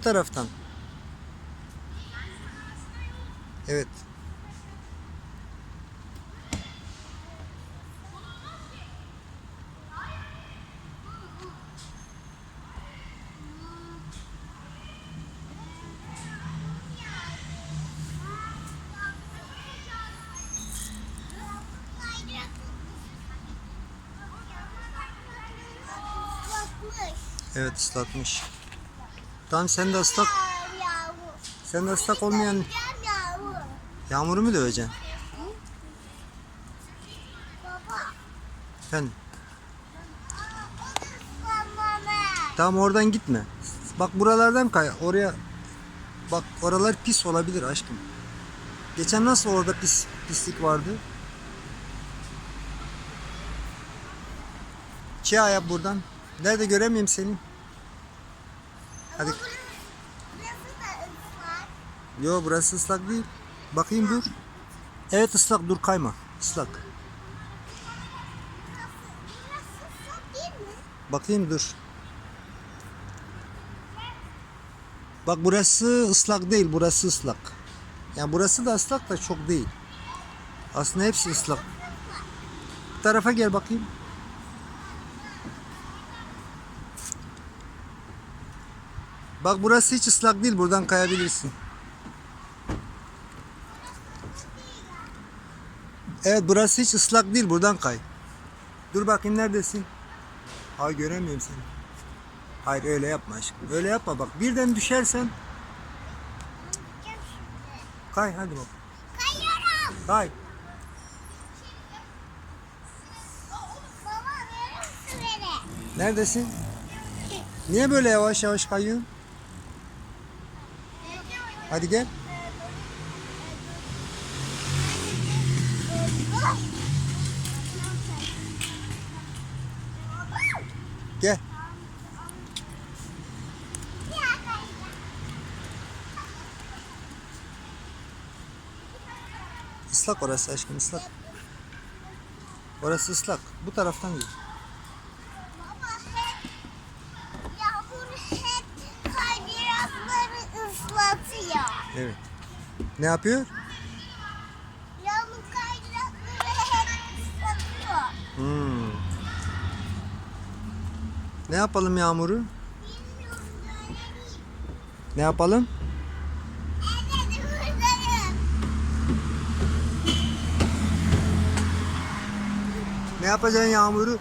taraftan. Evet. Evet ıslatmış. Tamam sen de ıslak. Sen de ıslak olmayan yağmuru mu döveceksin? Efendim. Tamam oradan gitme. Bak buralardan kay. Oraya bak oralar pis olabilir aşkım. Geçen nasıl orada pis pislik vardı? Çiğ yap buradan. Nerede göremeyeyim seni? Hadi. Burası da ıslak. Yo burası ıslak değil. Bakayım dur. Evet ıslak dur kayma. Islak. Bakayım dur. Bak burası ıslak değil, burası ıslak. Yani burası da ıslak da çok değil. Aslında hepsi ıslak. Bu tarafa gel bakayım. Bak burası hiç ıslak değil, buradan kayabilirsin. Evet burası hiç ıslak değil, buradan kay. Dur bakayım neredesin? Ay göremiyorum seni. Hayır öyle yapma aşkım. Öyle yapma bak. Birden düşersen kay hadi bak. Kayıyorum. Kay. Neredesin? Niye böyle yavaş yavaş kayıyorsun? Hadi gel. Gel. Islak orası aşkım ıslak. Orası ıslak. Bu taraftan gel. Baba hep yağmur hep ıslatıyor. Evet. Ne yapıyor? Yağmur kaydırakları hep ıslatıyor. Hmm. Ne yapalım Yağmur'u? Bilmiyorum. Ne yapalım? Evet buradayım. Ne yapacaksın Yağmur'u?